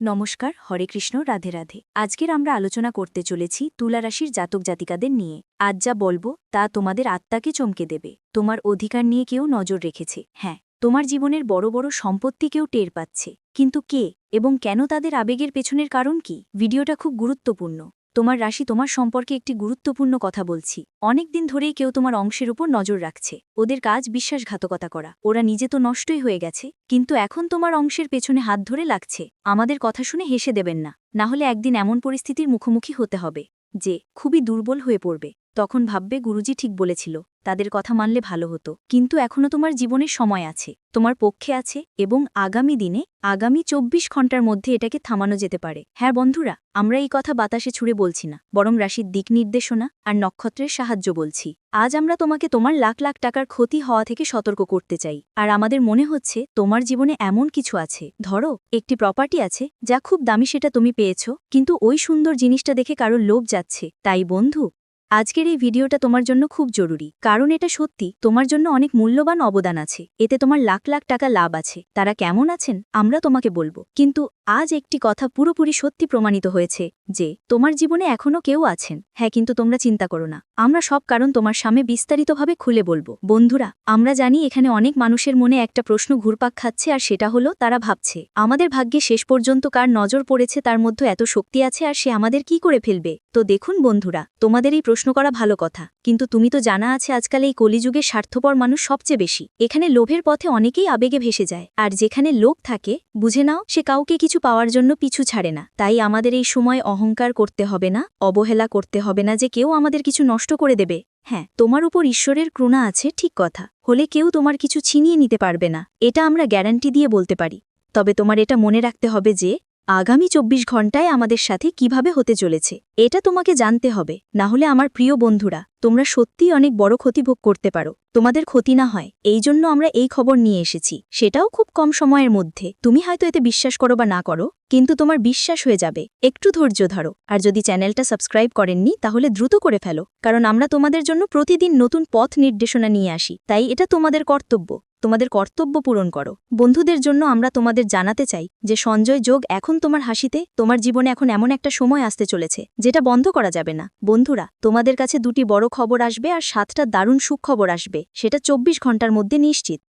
নমস্কার, হরে কৃষ্ণ, রাধে রাধে। আজকের আমরা আলোচনা করতে চলেছি তুলারাশির জাতক জাতিকাদের নিয়ে। আজ যা বলব তা তোমাদের আত্মাকে চমকে দেবে। তোমার অধিকার নিয়ে কেউ নজর রেখেছে। হ্যাঁ তোমার জীবনের বড় বড় সম্পত্তি কেউ টের পাচ্ছে। কিন্তু কে এবং কেন তাদের আবেগের পেছনের কারণ কি? ভিডিওটা খুব গুরুত্বপূর্ণ। তোমার রাশি তোমার সম্পর্কে একটি গুরুত্বপূর্ণ কথা বলছি। অনেক দিন ধরেই কেউ তোমার অংশের উপর নজর রাখছে। ওদের কাজ বিশ্বাসঘাতকতা করা। ওরা নিজে তো নষ্টই হয়ে গেছে, কিন্তু এখন তোমার অংশের পেছনে হাত ধরে লাগছে। আমাদের কথা শুনে হেসে দেবেন না। না হলে একদিন এমন পরিস্থিতির মুখোমুখি হতে হবে, যে খুবই দুর্বল হয়ে পড়বে। তখন ভাববে গুরুজি ঠিক বলেছিল, তাদের কথা মানলে ভালো হতো। কিন্তু এখনও তোমার জীবনের সময় আছে, তোমার পক্ষে আছে এবং আগামী দিনে, আগামী চব্বিশ ঘণ্টার মধ্যে এটাকে থামানো যেতে পারে। হ্যাঁ বন্ধুরা, আমরা এই কথা বাতাসে ছুড়ে বলছি না, বরং রাশির দিক নির্দেশনা আর নক্ষত্রের সাহায্য বলছি। আজ আমরা তোমাকে তোমার লাখ লাখ টাকার ক্ষতি হওয়া থেকে সতর্ক করতে চাই, আর আমাদের মনে হচ্ছে তোমার জীবনে এমন কিছু আছে। ধরো, একটি প্রপার্টি আছে, যা খুব দামি সেটা তুমি পেয়েছ, কিন্তু ওই সুন্দর জিনিসটা দেখে কারও লোভ যাচ্ছে। তাই বন্ধু আজকের এই ভিডিওটা তোমার জন্য খুব জরুরি, কারণ এটা সত্যি, তোমার জন্য অনেক মূল্যবান অবদান আছে, এতে তোমার লাখ লাখ টাকা লাভ আছে, তারা কেমন আছেন, আমরা তোমাকে বলব। কিন্তু আজ একটি কথা পুরোপুরি সত্যি প্রমাণিত হয়েছে, যে তোমার জীবনে এখনও কেউ আছেন। হ্যাঁ কিন্তু তোমরা চিন্তা করো না। আমরা সব কারণ তোমার সামনে বিস্তারিতভাবে খুলে বলব। বন্ধুরা, আমরা জানি এখানে অনেক মানুষের মনে একটা প্রশ্ন ঘুরপাক খাচ্ছে আর সেটা হলো, তারা ভাবছে, আমাদের ভাগ্যে শেষ পর্যন্ত কার নজর পড়েছে, তার মধ্যে এত শক্তি আছে আর সে আমাদের কি করে ফেলবে? তো দেখুন বন্ধুরা, তোমাদের এই প্রশ্ন করা ভালো কথা, কিন্তু তুমি তো জানা আছে আজকাল এই কলিযুগে স্বার্থপর মানুষ সবচেয়ে বেশি। এখানে লোভের পথে অনেকেই আবেগে ভেসে যায়, আর যেখানে লোভ থাকে, বুঝে নাও, সে কাউকে কিছু পাওয়ার জন্য পিছু ছাড়ে না। তাই আমাদের এই সময় অহংকার করতে হবে না, অবহেলা করতে হবে না যে কেউ আমাদের কিছু নষ্ট করে দেবে। হ্যাঁ তোমার উপর ঈশ্বরের ক্রুণা আছে, ঠিক কথা। হলে কেউ তোমার কিছু ছিনিয়ে নিতে পারবে না। এটা আমরা গ্যারান্টি দিয়ে বলতে পারি। তবে তোমার এটা মনে রাখতে হবে যে, আগামী চব্বিশ ঘন্টায় আমাদের সাথে কীভাবে হতে চলেছে, এটা তোমাকে জানতে হবে। না হলে আমার প্রিয় বন্ধুরা তোমরা সত্যিই অনেক বড় ক্ষতি ভোগ করতে পারো। তোমাদের ক্ষতি না হয়। এই জন্য আমরা এই খবর নিয়ে এসেছি। সেটাও খুব কম সময়ের মধ্যে। তুমি হয়তো এতে বিশ্বাস করো বা না করো, কিন্তু তোমার বিশ্বাস হয়ে যাবে। একটু ধৈর্য ধরো। আর যদি চ্যানেলটা সাবস্ক্রাইব করেননি, তাহলে দ্রুত করে ফেলো। কারণ আমরা তোমাদের জন্য প্রতিদিন নতুন পথ নির্দেশনা নিয়ে আসি। তাই এটা তোমাদের কর্তব্য। তোমাদের কর্তব্য পূরণ করো। বন্ধুদের জন্য আমরা তোমাদের জানাতে চাই যে সঞ্জয় যোগ এখন তোমার হাসিতে, তোমার জীবনে এখন এমন একটা সময় আসতে চলেছে, যেটা বন্ধ করা যাবে না। বন্ধুরা, তোমাদের কাছে দুটি বড় খবর আসবে আর সাতটা দারুণ সুখবর আসবে। সেটা চব্বিশ ঘণ্টার মধ্যে নিশ্চিত।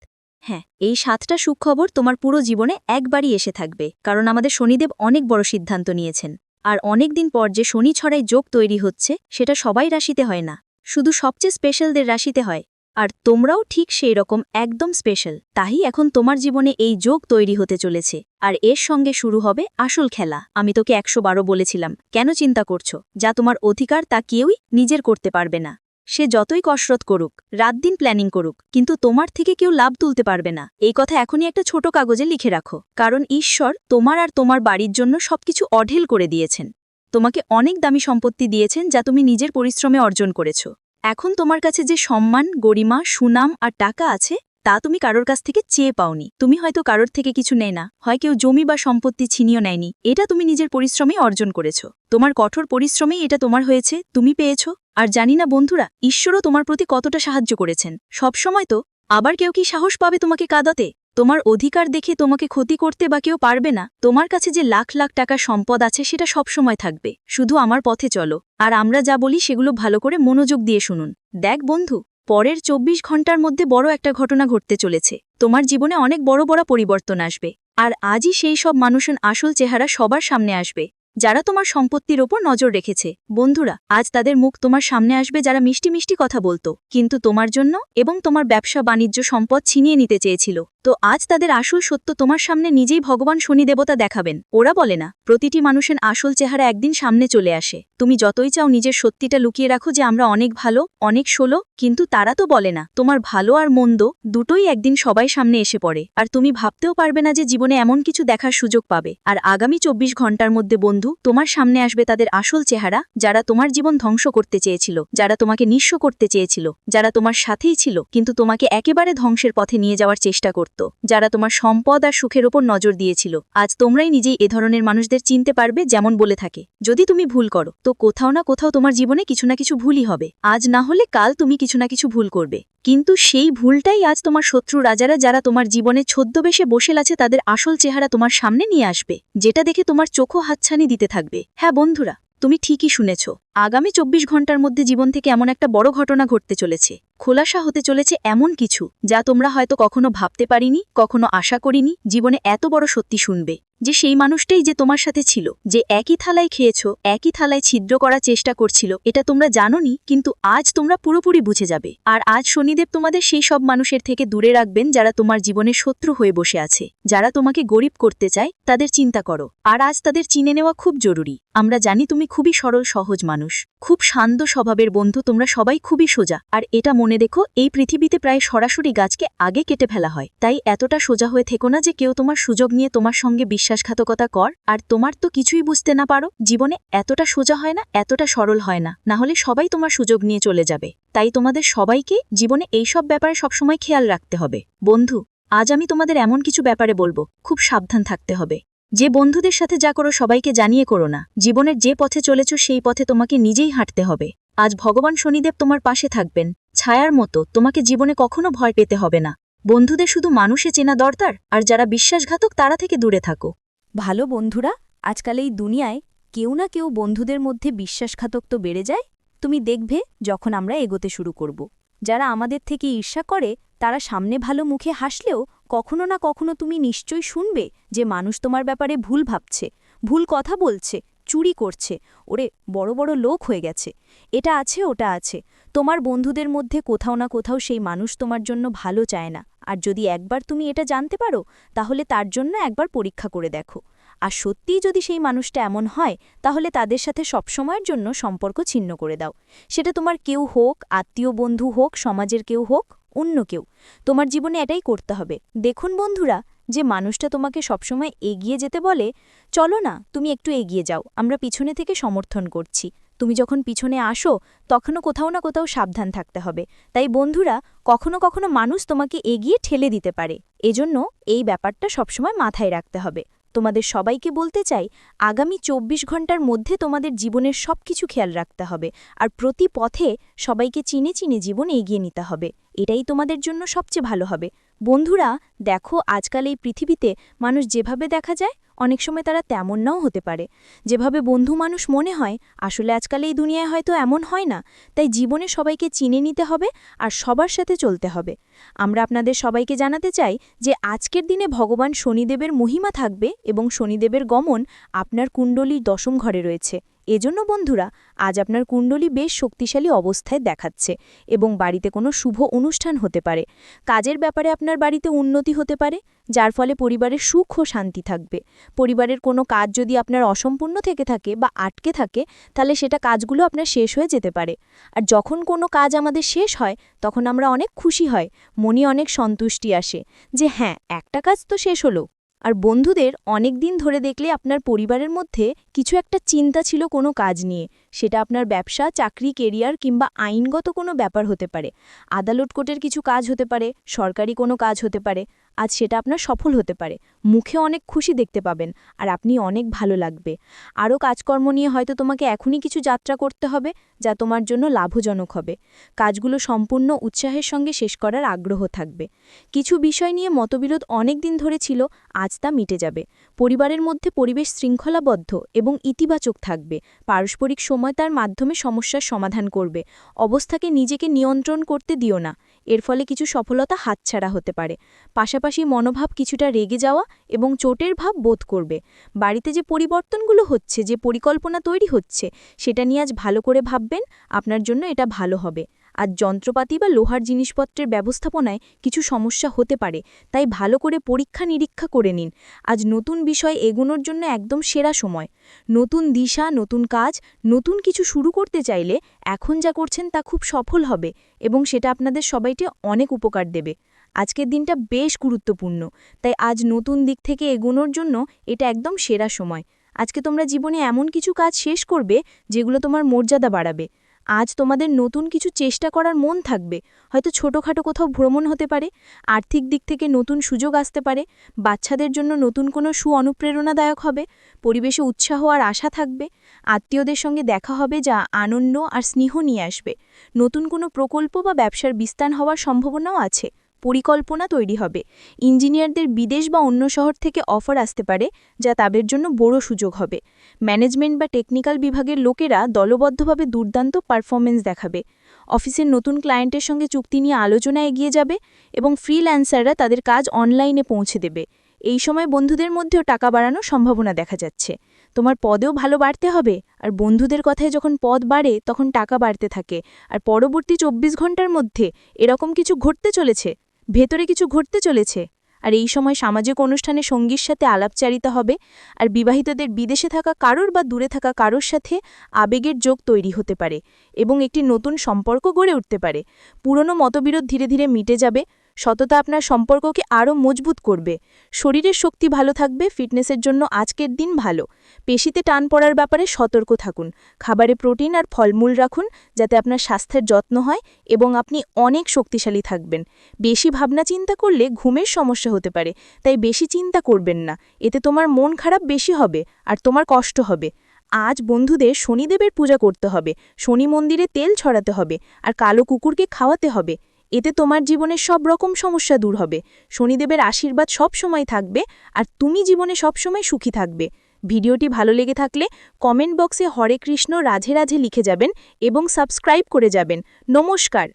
হ্যাঁ এই সাতটা সুখবর তোমার পুরো জীবনে একবারই এসে থাকবে, কারণ আমাদের শনিদেব অনেক বড় সিদ্ধান্ত নিয়েছেন। আর অনেক দিন পর যে শনি ছড়ায় যোগ তৈরি হচ্ছে, সেটা সবাই রাশিতে হয় না। শুধু সবচেয়ে স্পেশালদের রাশিতে হয় আর তোমরাও ঠিক সেই রকম একদম স্পেশাল তাই এখন তোমার জীবনে এই যোগ তৈরি হতে চলেছে। আর এর সঙ্গে শুরু হবে আসল খেলা। আমি তোকে একশো বারো বলেছিলাম, কেন চিন্তা করছ? যা তোমার অধিকার তা কেউই নিজের করতে পারবে না। সে যতই কসরত করুক, রাত দিন প্ল্যানিং করুক, কিন্তু তোমার থেকে কেউ লাভ তুলতে পারবে না। এই কথা এখনই একটা ছোট কাগজে লিখে রাখো। কারণ ঈশ্বর তোমার আর তোমার বাড়ির জন্য সবকিছু অঢেল করে দিয়েছেন। তোমাকে অনেক দামি সম্পত্তি দিয়েছেন যা তুমি নিজের পরিশ্রমে অর্জন করেছ। এখন তোমার কাছে যে সম্মান, গরিমা, সুনাম আর টাকা আছে, তা তুমি কারোর কাছ থেকে চেয়ে পাওনি। তুমি হয়তো কারোর থেকে কিছু নেয় না, হয় কেউ জমি বা সম্পত্তি ছিনিয়েও নেয়নি। এটা তুমি নিজের পরিশ্রমেই অর্জন করেছ। তোমার কঠোর পরিশ্রমেই এটা তোমার হয়েছে, তুমি পেয়েছ। আর জানি না বন্ধুরা, ঈশ্বরও তোমার প্রতি কতটা সাহায্য করেছেন। সবসময় তো, আবার কেউ কি সাহস পাবে তোমাকে কাঁদাতে? তোমার অধিকার দেখে তোমাকে ক্ষতি করতে বা কেউ পারবে না। তোমার কাছে যে লাখ লাখ টাকার সম্পদ আছে সেটা সবসময় থাকবে। শুধু আমার পথে চলো। আর আমরা যা বলি সেগুলো ভালো করে মনোযোগ দিয়ে শুনুন। দেখ বন্ধু, পরের চব্বিশ ঘণ্টার মধ্যে বড় একটা ঘটনা ঘটতে চলেছে। তোমার জীবনে অনেক বড় বড় পরিবর্তন আসবে। আর আজই সেই সব মানুষের আসল চেহারা সবার সামনে আসবে, যারা তোমার সম্পত্তির ওপর নজর রেখেছে। বন্ধুরা, আজ তাদের মুখ তোমার সামনে আসবে যারা মিষ্টি মিষ্টি কথা বলতো। কিন্তু তোমার জন্য এবং তোমার ব্যবসা বাণিজ্য সম্পদ ছিনিয়ে নিতে চেয়েছিল। তো আজ তাদের আসল সত্য তোমার সামনে নিজেই ভগবান শনি দেবতা দেখাবেন। ওরা বলে না, প্রতিটি মানুষের আসল চেহারা একদিন সামনে চলে আসে। তুমি যতই চাও নিজের সত্যিটা লুকিয়ে রাখো যে আমরা অনেক ভালো, অনেক ষোলো, কিন্তু তারা তো বলে না, তোমার ভালো আর মন্দ দুটোই একদিন সবাই সামনে এসে পড়ে। আর তুমি ভাবতেও পারবে না যে জীবনে এমন কিছু দেখার সুযোগ পাবে। আর আগামী চব্বিশ ঘণ্টার মধ্যে বন্ধু, তোমার সামনে আসবে তাদের আসল চেহারা, যারা তোমার জীবন ধ্বংস করতে চেয়েছিল, যারা তোমাকে নিঃস্ব করতে চেয়েছিল, যারা তোমার সাথেই ছিল, কিন্তু তোমাকে একেবারে ধ্বংসের পথে নিয়ে যাওয়ার চেষ্টা করত। করত যারা তোমার সম্পদ আর সুখের ওপর নজর দিয়েছিল। আজ তোমরাই নিজেই এ ধরনের মানুষদের চিনতে পারবে যেমন বলে থাকে। যদি তুমি ভুল করো, তো কোথাও না কোথাও তোমার জীবনে কিছু না কিছু ভুলই হবে। আজ না হলে কাল তুমি কিছু না কিছু ভুল করবে। কিন্তু সেই ভুলটাই আজ তোমার শত্রু রাজারা যারা তোমার জীবনে ছদ্মবেশে বসে আছে তাদের আসল চেহারা তোমার সামনে নিয়ে আসবে, যেটা দেখে তোমার চোখও হাতছানি দিতে থাকবে। হ্যাঁ বন্ধুরা, তুমি ঠিকই শুনেছ। আগামী চব্বিশ ঘণ্টার মধ্যে জীবন থেকে এমন একটা বড় ঘটনা ঘটতে চলেছে। খোলাসা হতে চলেছে এমন কিছু যা তোমরা হয়তো কখনো ভাবতে পারিনি, কখনো আশা করিনি, জীবনে এত বড় সত্যি শুনবে। যে সেই মানুষটাই যে তোমার সাথে ছিল, যে একই থালায় খেয়েছ, একই থালায় ছিদ্র করার চেষ্টা করছিল, এটা তোমরা জানোনি, কিন্তু আজ তোমরা পুরোপুরি বুঝে যাবে। আর আজ শনিদেব তোমাদের সেই সব মানুষের থেকে দূরে রাখবেন যারা তোমার জীবনের শত্রু হয়ে বসে আছে। যারা তোমাকে গরিব করতে চায়, তাদের চিন্তা করো। আর আজ তাদের চিনে নেওয়া খুব জরুরি। আমরা জানি তুমি খুবই সরল, সহজ মানুষ। খুব শান্ত স্বভাবের বন্ধু, তোমরা সবাই খুবই সোজা। আর এটা মনে দেখো এই পৃথিবীতে প্রায় সরাসরি গাছকে আগে কেটে ফেলা হয়। তাই এতটা সোজা হয়ে থেকো না যে কেউ তোমার সুযোগ নিয়ে তোমার সঙ্গে বিশ্বাসঘাতকতা কর, আর তোমার তো কিছুই বুঝতে না পারো। জীবনে এতটা সোজা হয় না, এতটা সরল হয় না। না হলে সবাই তোমার সুযোগ নিয়ে চলে যাবে। তাই তোমাদের সবাইকে জীবনে এইসব ব্যাপারে সবসময় খেয়াল রাখতে হবে। বন্ধু, আজ আমি তোমাদের এমন কিছু ব্যাপারে বলব, খুব সাবধান থাকতে হবে। যে বন্ধুদের সাথে যা করো সবাইকে জানিয়ে করো না। জীবনের যে পথে চলেছ সেই পথে তোমাকে নিজেই হাঁটতে হবে। আজ ভগবান শনিদেব তোমার পাশে থাকবেন। ছায়ার মতো, তোমাকে জীবনে কখনো ভয় পেতে হবে না। বন্ধুদের শুধু মানুষে চেনা দরকার, আর যারা বিশ্বাসঘাতক তারা থেকে দূরে থাকো। ভালো বন্ধুরা, আজকাল এই দুনিয়ায় কেউ না কেউ বন্ধুদের মধ্যে বিশ্বাসঘাতক তো বেড়ে যায়। তুমি দেখবে যখন আমরা এগোতে শুরু করব। যারা আমাদের থেকে ঈর্ষা করে, তারা সামনে ভালো মুখে হাসলেও কখনো না কখনো তুমি নিশ্চয়ই শুনবে যে মানুষ তোমার ব্যাপারে ভুল ভাবছে, ভুল কথা বলছে। চুরি করছে। ওরে, বড় বড় লোক হয়ে গেছে। এটা আছে, ওটা আছে। তোমার বন্ধুদের মধ্যে কোথাও না কোথাও সেই মানুষ তোমার জন্য ভালো চায় না। আর যদি একবার তুমি এটা জানতে পারো, তাহলে তার জন্য একবার পরীক্ষা করে দেখো। আর সত্যিই যদি সেই মানুষটা এমন হয়, তাহলে তাদের সাথে সবসময়ের জন্য সম্পর্ক ছিন্ন করে দাও। সেটা তোমার কেউ হোক, আত্মীয় বন্ধু হোক, সমাজের কেউ হোক, অন্য কেউ। তোমার জীবনে এটাই করতে হবে। দেখুন বন্ধুরা যে মানুষটা তোমাকে সবসময় এগিয়ে যেতে বলে, চলো না, তুমি একটু এগিয়ে যাও, আমরা পিছনে থেকে সমর্থন করছি। তুমি যখন পিছনে আসো, তখনও কোথাও না কোথাও সাবধান থাকতে হবে। তাই বন্ধুরা, কখনো কখনো মানুষ তোমাকে এগিয়ে ঠেলে দিতে পারে। এজন্য এই ব্যাপারটা সবসময় মাথায় রাখতে হবে। তোমাদের সবাইকে বলতে চাই, আগামী ২৪ ঘণ্টার মধ্যে তোমাদের জীবনের সব কিছু খেয়াল রাখতে হবে। আর প্রতি পথে সবাইকে চিনে চিনে জীবন এগিয়ে নিতে হবে। এটাই তোমাদের জন্য সবচেয়ে ভালো হবে। বন্ধুরা, দেখো আজকাল এই পৃথিবীতে মানুষ যেভাবে দেখা যায়, অনেক সময় তারা তেমন নাও হতে পারে। যেভাবে বন্ধু মানুষ মনে হয়, আসলে আজকাল এই দুনিয়ায় হয়তো এমন হয় না। তাই জীবনে সবাইকে চিনে নিতে হবে আর সবার সাথে চলতে হবে। আমরা আপনাদের সবাইকে জানাতে চাই যে আজকের দিনে ভগবান শনিদেবের মহিমা থাকবে এবং শনিদেবের গমন আপনার কুণ্ডলীর দশম ঘরে রয়েছে। এজন্য বন্ধুরা, আজ আপনার কুণ্ডলী বেশ শক্তিশালী অবস্থায় দেখাচ্ছে এবং বাড়িতে কোনো শুভ অনুষ্ঠান হতে পারে। কাজের ব্যাপারে আপনার বাড়িতে উন্নতি হতে পারে, যার ফলে পরিবারের সুখ ও শান্তি থাকবে। পরিবারের কোনো কাজ যদি আপনার অসম্পূর্ণ থেকে থাকে বা আটকে থাকে, তাহলে সেটা কাজগুলো আপনার শেষ হয়ে যেতে পারে। আর যখন কোনো কাজ আমাদের শেষ হয়, তখন আমরা অনেক খুশি হয় মনে অনেক সন্তুষ্টি আসে যে হ্যাঁ একটা কাজ তো শেষ হলো। আর বন্ধুদের অনেক দিন ধরে দেখলে আপনার পরিবারের মধ্যে কিছু একটা চিন্তা ছিল কোনো কাজ নিয়ে। সেটা আপনার ব্যবসা, চাকরি কেরিয়ার কিংবা আইনগত কোনো ব্যাপার হতে পারে। আদালত কোর্টের কিছু কাজ হতে পারে, সরকারি কোনো কাজ হতে পারে। আজ সেটা আপনার সফল হতে পারে। মুখে অনেক খুশি দেখতে পাবেন, আর আপনি অনেক ভালো লাগবে। আরও কাজকর্ম নিয়ে হয়তো তোমাকে এখনই কিছু যাত্রা করতে হবে, যা তোমার জন্য লাভজনক হবে। কাজগুলো সম্পূর্ণ উৎসাহের সঙ্গে শেষ করার আগ্রহ থাকবে। কিছু বিষয় নিয়ে মতবিরোধ অনেক দিন ধরে ছিল, আজ তা মিটে যাবে। পরিবারের মধ্যে পরিবেশ শৃঙ্খলাবদ্ধ এবং ইতিবাচক থাকবে। পারস্পরিক সময় তার মাধ্যমে সমস্যার সমাধান করবে। অবস্থাকে নিজেকে নিয়ন্ত্রণ করতে দিও না। এর ফলে কিছু সফলতা হাতছাড়া হতে পারে। পাশাপাশি মনোভাব কিছুটা রেগে যাওয়া এবং চোটের ভাব বোধ করবে। বাড়িতে যে পরিবর্তনগুলো হচ্ছে, যে পরিকল্পনা তৈরি হচ্ছে, সেটা নিয়ে আজ ভালো করে ভাববেন, আপনার জন্য এটা ভালো হবে। আজ যন্ত্রপাতি বা লোহার জিনিসপত্রের ব্যবস্থাপনায় কিছু সমস্যা হতে পারে, তাই ভালো করে পরীক্ষা নিরীক্ষা করে নিন। আজ নতুন বিষয় এগোনোর জন্য একদম সেরা সময়। নতুন দিশা, নতুন কাজ, নতুন কিছু শুরু করতে চাইলে এখন যা করছেন তা খুব সফল হবে এবং সেটা আপনাদের সবাইকে অনেক উপকার দেবে। আজকের দিনটা বেশ গুরুত্বপূর্ণ, তাই আজ নতুন দিক থেকে এগোনোর জন্য এটা একদম সেরা সময়। আজকে তোমরা জীবনে এমন কিছু কাজ শেষ করবে যেগুলো তোমার মর্যাদা বাড়াবে। আজ তোমাদের নতুন কিছু চেষ্টা করার মন থাকবে। হয়তো ছোটোখাটো কোথাও ভ্রমণ হতে পারে, আর্থিক দিক থেকে নতুন সুযোগ আসতে পারে, বাচ্চাদের জন্য নতুন কোনো সু অনুপ্রেরণাদায়ক হবে, পরিবেশে উৎসাহ আর আশা থাকবে, আত্মীয়দের সঙ্গে দেখা হবে যা আনন্দ আর স্নেহ নিয়ে আসবে। নতুন কোনো প্রকল্প বা ব্যবসার বিস্তার হওয়ার সম্ভাবনাও আছে। পরিকল্পনা তৈরি হবে। ইঞ্জিনিয়ারদের বিদেশ বা অন্য শহর থেকে অফার আসতে পারে, যা তাদের জন্য বড় সুযোগ হবে। ম্যানেজমেন্ট বা টেকনিক্যাল বিভাগের লোকেরা দলবদ্ধভাবে দুর্দান্ত পারফরমেন্স দেখাবে। অফিসের নতুন ক্লায়েন্টের সঙ্গে চুক্তি নিয়ে আলোচনা এগিয়ে যাবে এবং ফ্রিল্যান্সাররা তাদের কাজ অনলাইনে পৌঁছে দেবে। এই সময় বন্ধুদের মধ্যেও টাকা বাড়ানোর সম্ভাবনা দেখা যাচ্ছে। তোমার পদেও ভালো বাড়তে হবে, আর বন্ধুদের কথায় যখন পদ বাড়ে, তখন টাকা বাড়তে থাকে। আর পরবর্তী চব্বিশ ঘণ্টার মধ্যে এরকম কিছু ঘটতে চলেছে? ভেতরে কিছু ঘটতে চলেছে। আর এই সময় সামাজিক অনুষ্ঠানে সঙ্গীর সাথে আলাপচারিতা হবে আর বিবাহিতদের বিদেশে থাকা কারোর বা দূরে থাকা কারোর সাথে আবেগের যোগ তৈরি হতে পারে এবং একটি নতুন সম্পর্ক গড়ে উঠতে পারে। পুরনো মতবিরোধ ধীরে ধীরে মিটে যাবে সততা আপনার সম্পর্ককে আরও মজবুত করবে। শরীরের শক্তি ভালো থাকবে, ফিটনেসের জন্য আজকের দিন ভালো। পেশিতে টান পড়ার ব্যাপারে সতর্ক থাকুন। খাবারে প্রোটিন আর ফলমূল রাখুন, যাতে আপনার স্বাস্থ্যের যত্ন হয় এবং আপনি অনেক শক্তিশালী থাকবেন। বেশি ভাবনা চিন্তা করলে ঘুমের সমস্যা হতে পারে, তাই বেশি চিন্তা করবেন না। এতে তোমার মন খারাপ বেশি হবে আর তোমার কষ্ট হবে। আজ বন্ধুদের শনিদেবের পূজা করতে হবে, শনি মন্দিরে তেল ছড়াতে হবে আর কালো কুকুরকে খাওয়াতে হবে। এতে তোমার জীবনের সব রকম সমস্যা দূর হবে। শনিদেবের আশীর্বাদ সব সময় থাকবে আর তুমি জীবনে সবসময় সুখী থাকবে। ভিডিওটি ভালো লেগে থাকলে কমেন্ট বক্সে হরে কৃষ্ণ রাধে রাধে লিখে যাবেন এবং সাবস্ক্রাইব করে যাবেন। নমস্কার।